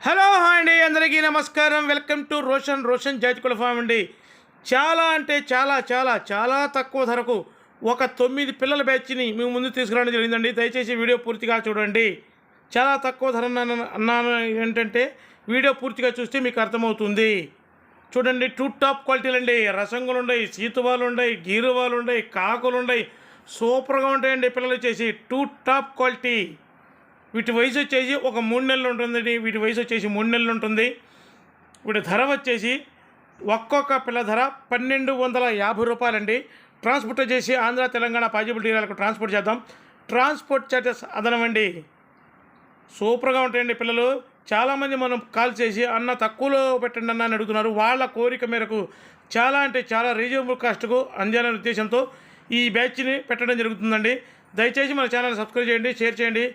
Hello hi అండి. అందరికీ నమస్కారం. Welcome to Roshan. రోషన్ జాతికుల ఫామ్ అండి. చాలా అంటే చాలా చాలా చాలా తక్కువ ధరకు ఒక తొమ్మిది పిల్లల బ్యాచ్ని మేము ముందు తీసుకురావడం జరిగిందండి. దయచేసి వీడియో పూర్తిగా చూడండి. చాలా తక్కువ ధర అన్నాను అన్నాను ఏంటంటే వీడియో పూర్తిగా చూస్తే మీకు అర్థమవుతుంది. చూడండి టూ టాప్ క్వాలిటీలు అండి రసంగులు ఉన్నాయి సీతువాలు ఉన్నాయి గీరువాలు ఉన్నాయి కాకులు ఉన్నాయి సూపర్గా ఉంటాయండి పిల్లలు వచ్చేసి టూ టాప్ క్వాలిటీ. వీటి వయసు వచ్చేసి ఒక మూడు నెలలు ఉంటుందండి. వీటి వయసు వచ్చేసి మూడు నెలలు ఉంటుంది. వీటి ధర వచ్చేసి ఒక్కొక్క పిల్ల ధర పన్నెండు వందల యాభై రూపాయలండి. ట్రాన్స్పోర్ట్ వచ్చేసి ఆంధ్ర తెలంగాణ పాజిబుల్ ఏరియాలకు ట్రాన్స్పోర్ట్ చేద్దాం. ట్రాన్స్పోర్ట్ చార్జెస్ అదనమండి సూపర్గా ఉంటాయండి పిల్లలు. చాలామంది మనం కాల్ చేసి అన్న తక్కువలో పెట్టండి అన్న అని అడుగుతున్నారు. వాళ్ళ కోరిక మేరకు చాలా అంటే చాలా రీజనబుల్ కాస్ట్కు అందాలనే ఉద్దేశంతో ఈ బ్యాచ్ని పెట్టడం జరుగుతుందండి. దయచేసి మన ఛానల్ సబ్స్క్రైబ్ చేయండి షేర్ చేయండి.